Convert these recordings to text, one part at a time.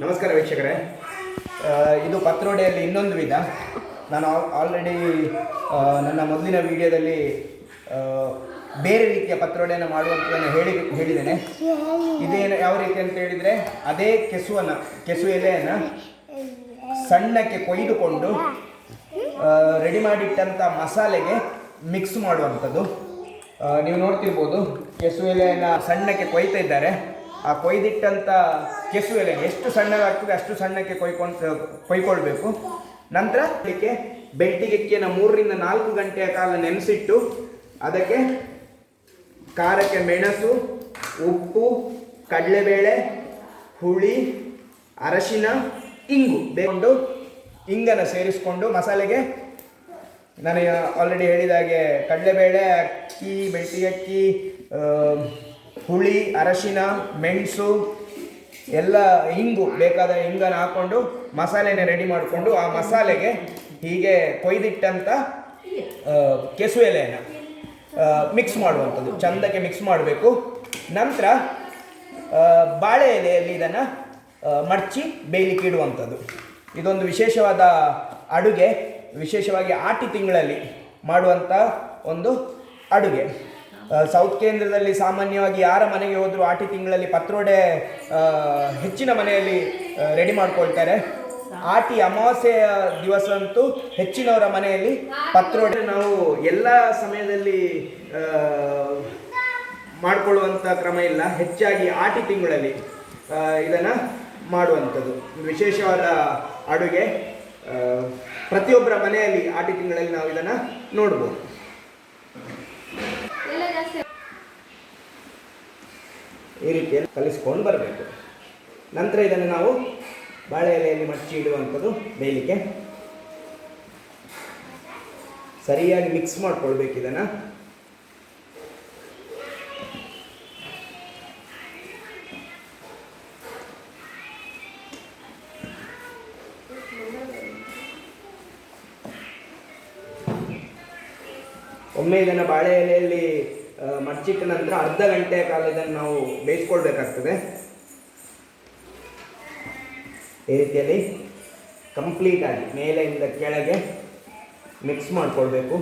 ನಮಸ್ಕಾರ ವೀಕ್ಷಕರೇ. ಇದು ಪತ್ರೋಡೆಯಲ್ಲಿ ಇನ್ನೊಂದು ವಿಧ. ನಾನು ಆಲ್ರೆಡಿ ನನ್ನ ಮೊದಲಿನ ವಿಡಿಯೋದಲ್ಲಿ ಬೇರೆ ರೀತಿಯ ಪತ್ರೊಡೆಯನ್ನು ಮಾಡುವಂಥದ್ದನ್ನು ಹೇಳಿ ಹೇಳಿದ್ದೇನೆ. ಇದೇನು ಯಾವ ರೀತಿ ಅಂತ ಹೇಳಿದರೆ, ಅದೇ ಕೆಸುವನ್ನು, ಕೆಸು ಎಲೆಯನ್ನು ಸಣ್ಣಕ್ಕೆ ಕೊಯ್ದುಕೊಂಡು ರೆಡಿ ಮಾಡಿಟ್ಟಂಥ ಮಸಾಲೆಗೆ ಮಿಕ್ಸ್ ಮಾಡುವಂಥದ್ದು. ನೀವು ನೋಡ್ತಿರ್ಬೋದು, ಕೆಸು ಎಲೆಯನ್ನು ಸಣ್ಣಕ್ಕೆ ಕೊಯ್ತಾ ಇದ್ದಾರೆ. ಆ ಕೊಯ್ದಿಟ್ಟಂಥ ಕೆಸು ಎಲೆ ಎಷ್ಟು ಸಣ್ಣಗಾಗ್ತದೆ ಅಷ್ಟು ಸಣ್ಣಕ್ಕೆ ಕೊಯ್ಕೊಂಡು ಕೊಯ್ಕೊಳ್ಬೇಕು. ನಂತರ ಅದಕ್ಕೆ ಬೆಳ್ತಿಗೆಕ್ಕಿಯನ್ನು ಮೂರರಿಂದ ನಾಲ್ಕು ಗಂಟೆಯ ಕಾಲ ನೆನೆಸಿಟ್ಟು ಅದಕ್ಕೆ ಖಾರಕ್ಕೆ ಮೆಣಸು, ಉಪ್ಪು, ಕಡಲೆಬೇಳೆ, ಹುಳಿ, ಅರಶಿನ, ಇಂಗು ಬೇಕೊಂಡು ಇಂಗನ್ನು ಸೇರಿಸಿಕೊಂಡು ಮಸಾಲೆಗೆ ನಾನು ಆಲ್ರೆಡಿ ಹೇಳಿದ ಹಾಗೆ ಕಡಲೆಬೇಳೆ ಅಕ್ಕಿ ಬೆಳ್ತಿಗೆ ಅಕ್ಕಿ ಹುಳಿ, ಅರಶಿನ, ಮೆಣಸು, ಎಲ್ಲ ಹಿಂಗು ಬೇಕಾದ ಹಿಂಗನ್ನು ಹಾಕ್ಕೊಂಡು ಮಸಾಲೆನ ರೆಡಿ ಮಾಡಿಕೊಂಡು ಆ ಮಸಾಲೆಗೆ ಹೀಗೆ ಕೊಯ್ದಿಟ್ಟಂಥ ಕೆಸು ಎಲೆಯನ್ನು ಮಿಕ್ಸ್ ಮಾಡುವಂಥದ್ದು. ಚಂದಕ್ಕೆ ಮಿಕ್ಸ್ ಮಾಡಬೇಕು. ನಂತರ ಬಾಳೆ ಎಲೆಯಲ್ಲಿ ಇದನ್ನು ಮಡಚಿ ಬೇಯಲಿಕ್ಕೆ ಇಡುವಂಥದ್ದು. ಇದೊಂದು ವಿಶೇಷವಾದ ಅಡುಗೆ. ವಿಶೇಷವಾಗಿ ಆಟಿ ತಿಂಗಳಲ್ಲಿ ಮಾಡುವಂಥ ಒಂದು ಅಡುಗೆ. ಸೌತ್ ಕೇಂದ್ರದಲ್ಲಿ ಸಾಮಾನ್ಯವಾಗಿ ಯಾರ ಮನೆಗೆ ಹೋದರೂ ಆಟಿ ತಿಂಗಳಲ್ಲಿ ಪತ್ರೋಡೆ ಹೆಚ್ಚಿನ ಮನೆಯಲ್ಲಿ ರೆಡಿ ಮಾಡ್ಕೊಳ್ತಾರೆ. ಆಟಿ ಅಮಾವಾಸ್ಯೆಯ ದಿವಸ ಅಂತೂ ಹೆಚ್ಚಿನವರ ಮನೆಯಲ್ಲಿ ಪತ್ರೋಡೆ ನಾವು ಎಲ್ಲ ಸಮಯದಲ್ಲಿ ಮಾಡಿಕೊಳ್ಳುವಂಥ ಕ್ರಮ ಇಲ್ಲ. ಹೆಚ್ಚಾಗಿ ಆಟಿ ತಿಂಗಳಲ್ಲಿ ಇದನ್ನು ಮಾಡುವಂಥದ್ದು. ವಿಶೇಷವಾದ ಅಡುಗೆ ಪ್ರತಿಯೊಬ್ಬರ ಮನೆಯಲ್ಲಿ ಆಟಿ ತಿಂಗಳಲ್ಲಿ ನಾವು ಇದನ್ನು ನೋಡ್ಬೋದು. ಈ ರೀತಿಯಲ್ಲಿ ಕಲಿಸ್ಕೊಂಡು ಬರಬೇಕು. ನಂತರ ಇದನ್ನು ನಾವು ಬಾಳೆ ಎಲೆಯಲ್ಲಿ ಮಡಚಿ ಇಡುವಂಥದ್ದು ಬೇಯಲಿಕ್ಕೆ. ಸರಿಯಾಗಿ ಮಿಕ್ಸ್ ಮಾಡ್ಕೊಳ್ಬೇಕು ಇದನ್ನು. ಒಮ್ಮೆ ಇದನ್ನು ಬಾಳೆ ಎಲೆಯಲ್ಲಿ ಮಡಚಿಟ್ಟ ನಂತರ ಅರ್ಧ ಗಂಟೆಯ ಕಾಲ ಇದನ್ನು ನಾವು ಬೇಯಿಸ್ಕೊಳ್ಬೇಕಾಗ್ತದೆ. ಈ ರೀತಿಯಲ್ಲಿ ಕಂಪ್ಲೀಟಾಗಿ ಮೇಲೆಯಿಂದ ಕೆಳಗೆ ಮಿಕ್ಸ್ ಮಾಡಿಕೊಳ್ಬೇಕು.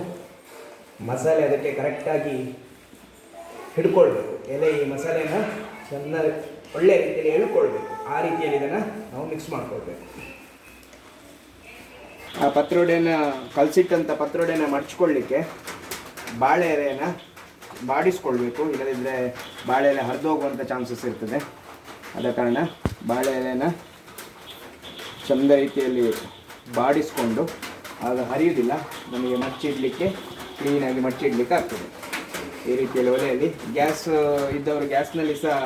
ಮಸಾಲೆ ಅದಕ್ಕೆ ಕರೆಕ್ಟಾಗಿ ಹಿಡ್ಕೊಳ್ಬೇಕು. ಎಲೆ ಈ ಮಸಾಲೆನ ಚೆನ್ನಾಗಿ ಒಳ್ಳೆಯ ರೀತಿಯಲ್ಲಿ ಎಳ್ಕೊಳ್ಬೇಕು. ಆ ರೀತಿಯಲ್ಲಿ ಇದನ್ನು ನಾವು ಮಿಕ್ಸ್ ಮಾಡ್ಕೊಳ್ಬೇಕು. ಆ ಪತ್ರೊಡೆನ ಕಲಸಿಟ್ಟಂಥ ಪತ್ರೊಡೆನ ಮಡ್ಚ್ಕೊಳ್ಳಿಕ್ಕೆ ಬಾಳೆ ಎಲೆಯನ್ನು ಬಾಡಿಸ್ಕೊಳ್ಬೇಕು ಇಲ್ಲದಿದ್ದರೆ ಬಾಳೆ ಎಲೆ ಹರಿದೋಗುವಂಥ ಚಾನ್ಸಸ್ ಇರ್ತದೆ. ಆದ ಕಾರಣ ಬಾಳೆ ಎಲೆನ ಚಂದ ರೀತಿಯಲ್ಲಿ ಬಾಡಿಸ್ಕೊಂಡು ಆಗ ಹರಿಯುವುದಿಲ್ಲ ನಮಗೆ ಮಚ್ಚಿಡಲಿಕ್ಕೆ ಕ್ಲೀನಾಗಿ ಮಚ್ಚಿಡ್ಲಿಕ್ಕೆ ಆಗ್ತದೆ. ಈ ರೀತಿಯಲ್ಲಿ ಒಲೆಯಲ್ಲಿ ಗ್ಯಾಸ್, ಇದ್ದವರು ಗ್ಯಾಸ್ನಲ್ಲಿ ಸಹ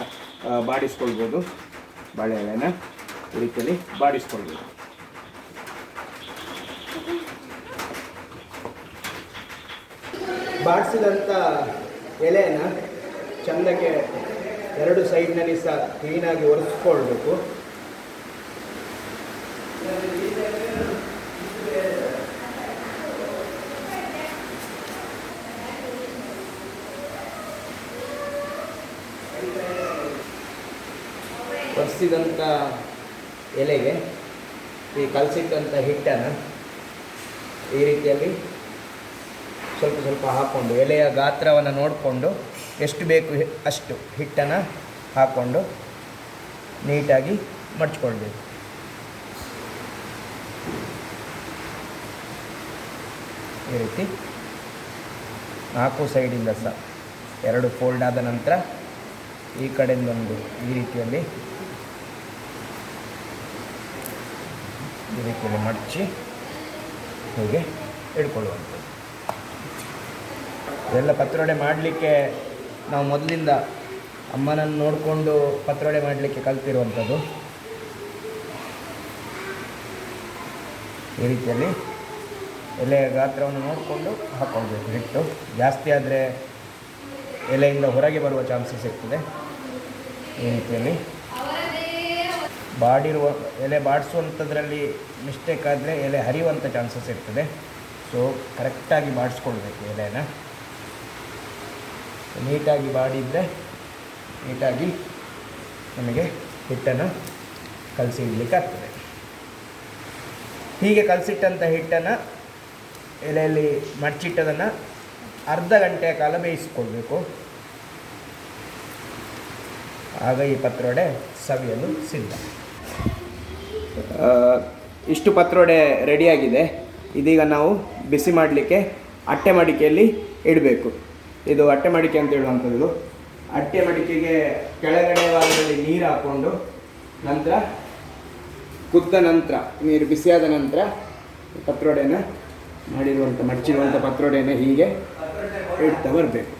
ಬಾಡಿಸ್ಕೊಳ್ಬೋದು. ಬಾಳೆ ಎಲೆನ ಈ ರೀತಿಯಲ್ಲಿ ಬಾಡಿಸ್ಕೊಳ್ಬೋದು. ಬಾಡಿಸಿದಂಥ ಎಲೆಯನ್ನು ಚಂದಕ್ಕೆ ಎರಡು ಸೈಡ್ನಲ್ಲಿ ಸಹ ಕ್ಲೀನಾಗಿ ಒರೆಸ್ಕೊಳ್ಬೇಕು. ಒರೆಸಿದಂಥ ಎಲೆಗೆ ಈ ಕಲಸಿಟ್ಟಂಥ ಹಿಟ್ಟನ್ನು ಈ ರೀತಿಯಲ್ಲಿ ಸ್ವಲ್ಪ ಸ್ವಲ್ಪ ಹಾಕ್ಕೊಂಡು ಎಲೆಯ ಗಾತ್ರವನ್ನು ನೋಡಿಕೊಂಡು ಎಷ್ಟು ಬೇಕು ಅಷ್ಟು ಹಿಟ್ಟನ್ನು ಹಾಕ್ಕೊಂಡು ನೀಟಾಗಿ ಮಡ್ಚ್ಕೊಳ್ಬೇಕು. ಈ ರೀತಿ ನಾಲ್ಕು ಸೈಡಿಂದ ಸಹ ಎರಡು ಫೋಲ್ಡ್ ಆದ ನಂತರ ಈ ಕಡೆಯಿಂದೊಂದು ಈ ರೀತಿಯಲ್ಲಿ ಈ ರೀತಿಯಲ್ಲಿ ಮಡಚಿ ಹೀಗೆ ಇಟ್ಕೊಳ್ಳುವಂಥದ್ದು ಇದೆಲ್ಲ ಪತ್ರೊಡೆ ಮಾಡಲಿಕ್ಕೆ ನಾವು ಮೊದಲಿಂದ ಅಮ್ಮನನ್ನು ನೋಡಿಕೊಂಡು ಪತ್ರೊಡೆ ಮಾಡಲಿಕ್ಕೆ ಕಲ್ತಿರುವಂಥದ್ದು. ಈ ರೀತಿಯಲ್ಲಿ ಎಲೆಯ ಗಾತ್ರವನ್ನು ನೋಡಿಕೊಂಡು ಹಾಕ್ಕೊಳ್ಬೇಕು ಹಿಟ್ಟು ಜಾಸ್ತಿ ಆದರೆ ಎಲೆಯಿಂದ ಹೊರಗೆ ಬರುವ ಚಾನ್ಸಸ್ ಇರ್ತದೆ ಈ ರೀತಿಯಲ್ಲಿ ಬಾಡಿರುವ, ಎಲೆ ಬಾಡಿಸುವಂಥದ್ರಲ್ಲಿ ಮಿಸ್ಟೇಕ್ ಆದರೆ ಎಲೆ ಹರಿಯುವಂಥ ಚಾನ್ಸಸ್ ಇರ್ತದೆ. ಸೊ ಕರೆಕ್ಟಾಗಿ ಬಾಡಿಸ್ಕೊಳ್ಬೇಕು ಎಲೆನ. ನೀಟಾಗಿ ಬಾಡಿದರೆ ನೀಟಾಗಿ ನಮಗೆ ಹಿಟ್ಟನ್ನು ಕಲಸಿ ಇಡಲಿಕ್ಕೆ ಆಗ್ತದೆ. ಹೀಗೆ ಕಲಸಿಟ್ಟಂಥ ಹಿಟ್ಟನ್ನು ಎಲೆಯಲ್ಲಿ ಮಡಚಿಟ್ಟದನ್ನು ಅರ್ಧ ಗಂಟೆಯ ಕಾಲ ಬೇಯಿಸಿಕೊಳ್ಬೇಕು. ಆಗ ಈ ಪತ್ರೊಡೆ ಸವಿಯಲು ಸಿದ್ಧ. ಇಷ್ಟು ಪತ್ರೊಡೆ ರೆಡಿಯಾಗಿದೆ. ಇದೀಗ ನಾವು ಬಿಸಿ ಮಾಡಲಿಕ್ಕೆ ಅಟ್ಟೆ ಮಡಿಕೆಯಲ್ಲಿ ಇಡಬೇಕು. ಇದು ಅಟ್ಟೆ ಮಡಿಕೆ ಅಂತ ಹೇಳುವಂಥದ್ದು. ಅಟ್ಟೆ ಮಡಿಕೆಗೆ ಕೆಳಗಡೆ ಭಾಗದಲ್ಲಿ ನೀರು ಹಾಕ್ಕೊಂಡು ನಂತರ ಕುದ್ದ ನಂತರ, ನೀರು ಬಿಸಿಯಾದ ನಂತರ ಪತ್ರೊಡೆನ ಮಾಡಿರುವಂಥ, ಮಡಚಿರುವಂಥ ಪತ್ರೊಡೆನ ಹೀಗೆ ಇಡ್ತಾ ಬರಬೇಕು.